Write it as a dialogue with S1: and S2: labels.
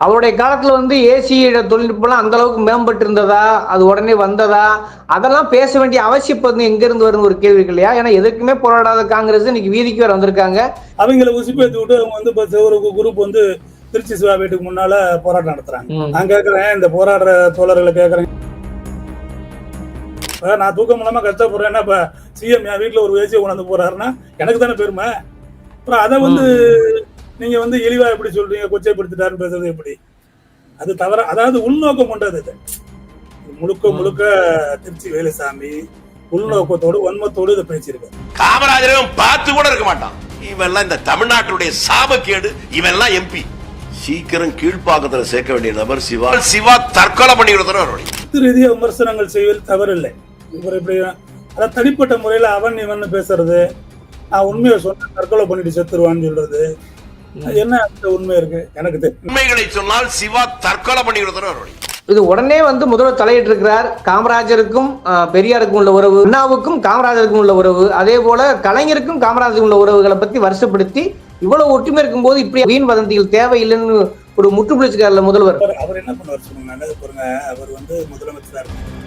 S1: அவருடைய காலத்துல வந்து ஏசி தொழில்நுட்பம்லாம் அந்த அளவுக்கு மேம்பட்டு இருந்ததா அது உடனே வந்ததா? அதெல்லாம் பேச வேண்டிய அவசியம் வந்து எங்க இருந்து வரும்னு ஒரு கேள்வி இல்லையா? ஏன்னா எதுக்குமே போராடாத காங்கிரஸ் இன்னைக்கு வீதிக்கு வேற வந்திருக்காங்க.
S2: அவங்கள உசுப்பேத்தி விட்டு அவங்க வந்து ஒரு குரூப் வந்து திருச்சி சிவா வீட்டுக்கு முன்னால போராட்டம் நடத்துறாங்க. நான் கேக்குறேன் இந்த போராடுற தோழர்களை கேக்குறேன். இப்ப நான் தூக்கம் இல்லாம கஷ்டப்படுறேன் என்ன இப்ப சிஎம் என் வீட்டுல ஒரு ஏசியை கொண்டாந்து போறாருன்னா எனக்கு தானே பெருமை. அப்புறம் அதை வந்து நீங்க வந்து இழிவா எப்படி சொல்றீங்க கொச்சைப்படுத்திட்டாருன்னு பேசுறது எப்படி? அது தவிர அதாவது உள்நோக்கம் கொண்டது இது முழுக்க முழுக்க திருச்சி வேலுசாமி உள்நோக்கத்தோடு வன்மத்தோடு இதை பேசியிருக்காரு.
S3: காமராஜரும் பார்த்து கூட இருக்க மாட்டான். இவெல்லாம் இந்த தமிழ்நாட்டுடைய சாபக்கேடு இவெல்லாம் எம்பி. சீக்கிரம் கீழ்ப்பாக்கத்துல சேர்க்க வேண்டிய நபர் சிவா. சிவா தற்கொலை பண்ணிக்கிறதுன்னு அவருடைய
S2: கருத்து ரீதியா விமர்சனங்கள் செய்வதில் தவறில்லை. இவர் இப்படி அதாவது தனிப்பட்ட முறையில அவன் இவன் பேசுறது நான் உண்மையை சொன்ன தற்கொலை பண்ணிட்டு செத்துருவான்னு சொல்றது என்ன உண்மை இருக்கு? எனக்கு
S3: உண்மைகளை சொன்னால் சிவா தற்கொலை பண்ணிக்கிறதுன்னு அவருடைய
S1: இது உடனே வந்து முதல்வர் தலையிட்டு இருக்கிறார் காமராஜருக்கும் பெரியாருக்கும் உள்ள உறவு அண்ணாவுக்கும் காமராஜருக்கும் உள்ள உறவு அதே போல கலைஞருக்கும் காமராஜருக்கும் உள்ள உறவுகளை பத்தி வருஷப்படுத்தி இவ்வளவு ஒற்றுமை இருக்கும்போது இப்படி வீண் வதந்திகள் தேவையில்லைன்னு ஒரு முற்றுப்புள்ளிச்சுக்கார்ல முதல்வர்.
S2: அவர் என்ன பண்ணுவார் சொல்லுங்க? அவர் வந்து முதலமைச்சரா இருக்காரு